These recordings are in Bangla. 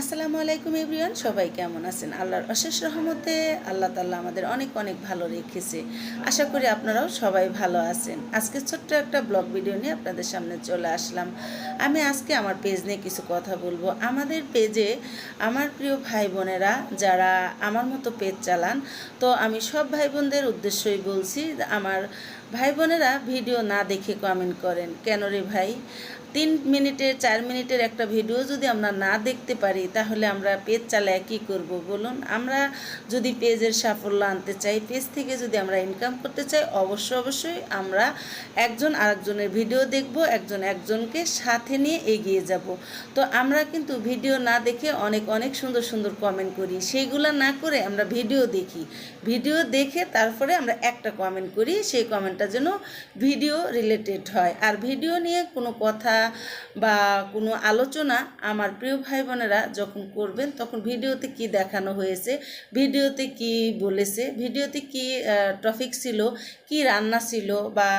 আসসালামু আলাইকুম এভরিওয়ান, সবাই কেমন আছেন? আল্লাহর অশেষ রহমতে আল্লাহ তাল্লাহ আমাদের অনেক অনেক ভালো রেখেছে। আশা করি আপনারাও সবাই ভালো আছেন। আজকে ছোট্ট একটা ব্লগ ভিডিও নিয়ে আপনাদের সামনে চলে আসলাম। আমি আজকে আমার পেজ নিয়ে কিছু কথা বলব। আমাদের পেজে আমার প্রিয় ভাই বোনেরা যারা আমার মতো পেজ চালান, তো আমি সব ভাই বোনদের উদ্দেশ্যই বলছি আমার ভাই বোনেরা ভিডিও না দেখে কমেন্ট করেন, কেন রে ভাই? তিন মিনিটের, চার মিনিটের একটা ভিডিও যদি আমরা না দেখতে পারি, তাহলে আমরা পেজ চালায় কী করব বলুন? আমরা যদি পেজের সাফল্য আনতে চাই, পেজ থেকে যদি আমরা ইনকাম করতে চাই অবশ্য অবশ্যই আমরা একজন আরেকজনের ভিডিও দেখব, একজন একজনকে সাথে নিয়ে এগিয়ে যাব। তো আমরা কিন্তু ভিডিও না দেখে অনেক অনেক সুন্দর সুন্দর কমেন্ট করি। সেইগুলো না করে আমরা ভিডিও দেখি। ভিডিও দেখে তারপরে আমরা একটা কমেন্ট করি, সেই কমেন্টটা যেন ভিডিও রিলেটেড হয়। আর ভিডিও নিয়ে কোনো কথা বা কোনো আলোচনা আমার প্রিয় ভাই বোনেরা যখন করবেন, তখন ভিডিওতে কি দেখানো হয়েছে, ভিডিওতে কি বলেছে, ভিডিওতে কি টপিক ছিল, কি রান্না ছিল বা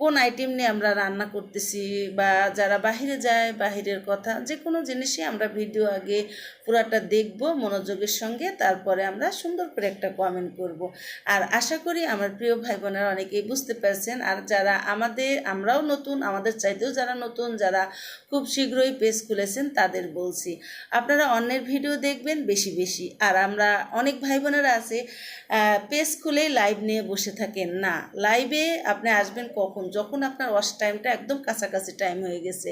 কোন আইটেম নিয়ে আমরা রান্না করতেছি বা যারা বাহিরে যায়, বাহিরের কথা যে কোনো জিনিসই আমরা ভিডিও আগে পুরাটা দেখব মনোযোগের সঙ্গে, তারপরে আমরা সুন্দর করে একটা কমেন্ট করব। আর আশা করি আমার প্রিয় ভাই বোনেরা অনেকেই বুঝতে পারছেন, আর যারা আমাদের, আমরাও নতুন, আমাদের চাইতেও যারা নতুন, যারা খুব শীঘ্রই পেজ খুলেছেন তাদের বলছি, আপনারা অন্যের ভিডিও দেখবেন বেশি বেশি। আর আমরা অনেক ভাই বোনেরা আছে পেজ খুলেই লাইভ নিয়ে বসে থাকেন। না লাইভে আপনি আসবেন কখন? যখন আপনার ওয়াশ টাইমটা একদম কাছাকাছি টাইম হয়ে গেছে,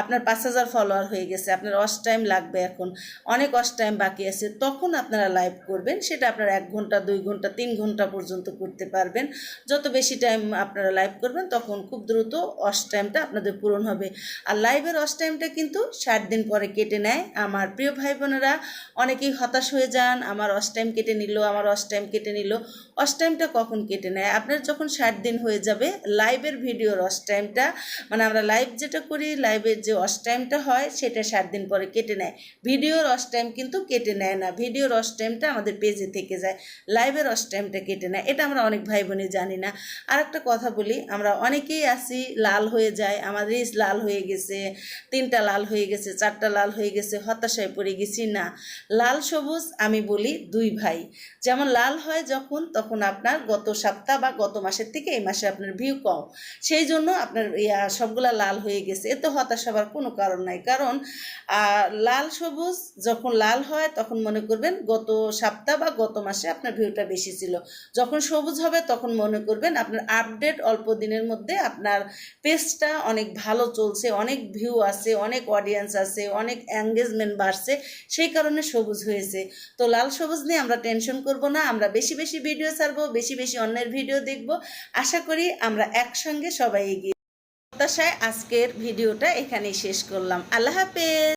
আপনার পাঁচ হাজার ফলোয়ার হয়ে গেছে, আপনার ওয়াশ টাইম লাগবে এখন, অনেক ওয়াশ টাইম বাকি আছে, তখন আপনারা লাইভ করবেন, সেটা আপনারা এক ঘণ্টা, দুই ঘণ্টা, তিন ঘণ্টা পর্যন্ত করতে পারবেন। যত বেশি টাইম আপনারা লাইভ করবেন, তখন খুব দ্রুত ওয়াশ টাইমটা আপনাদের পূরণ হবে। আর লাইভের ওয়াশ টাইমটা কিন্তু ষাট দিন পরে কেটে নেয়। আমার প্রিয় ভাই বোনেরা অনেকেই হতাশ হয়ে যান, আমার ওয়াশ টাইম কেটে নিল, আমার ওয়াশ টাইম কেটে নিল ওয়াশ টাইমটা কখন কেটে নেয়? আপনার যখন ষাট দিন হয়ে যাবে লাইভের ভিডিওর ওয়াশ টাইমটা মানে আমরা লাইভ যেটা করি লাইভের যে ওয়াশ টাইমটা হয়, সেটা সাত দিন পরে কেটে নেয়। ভিডিওর ওয়াশ টাইম কিন্তু কেটে নেয় না। ভিডিওর ওয়াশ টাইমটা আমাদের পেজে থেকে যায় লাইভের ওয়াশ টাইমটা কেটে নেয়। এটা আমরা অনেক ভাই বোনই জানি না। আর একটা কথা বলি, আমরা অনেকেই আছি, লাল হয়ে যায়, আমার রিস লাল হয়ে গেছে, তিনটা লাল হয়ে গেছে, চারটা লাল হয়ে গেছে, হতাশায় পড়ে গেছি, না। লাল সবুজ আমি বলি দুই ভাই। যেমন লাল হয় যখন, তখন আপনার গত সপ্তাহ বা গত মাসের থেকে এই মাসে আপনার ভিউ কম। সেই জন্য আপনার ইয়া সবগুলা লাল হয়ে গেছে। এতে হতাশ হবার কোনো কারণ নাই। কারণ লাল সবুজ যখন লাল হয়, তখন মনে করবেন গত সপ্তাহ বা গত মাসে আপনার ভিউটা বেশি ছিল। যখন সবুজ হবে, তখন মনে করবেন আপনার আপডেট অল্প দিনের মধ্যে আপনার পেজটা অনেক ভালো চলছে, অনেক ভিউ আছে, অনেক অডিয়েন্স আছে, অনেক এঙ্গেজমেন্ট বাড়ছে, সেই কারণে সবুজ হয়েছে। তো লাল সবুজ নিয়ে আমরা টেনশন করব না। আমরা বেশি বেশি ভিডিও ছাড়বো, বেশি বেশি অন্যের ভিডিও দেখব। আশা করি আমরা একসঙ্গে সবাই এগিয়ে হতাশায় আজকের ভিডিওটা এখানেই শেষ করলাম। আল্লাহ হাফেজ।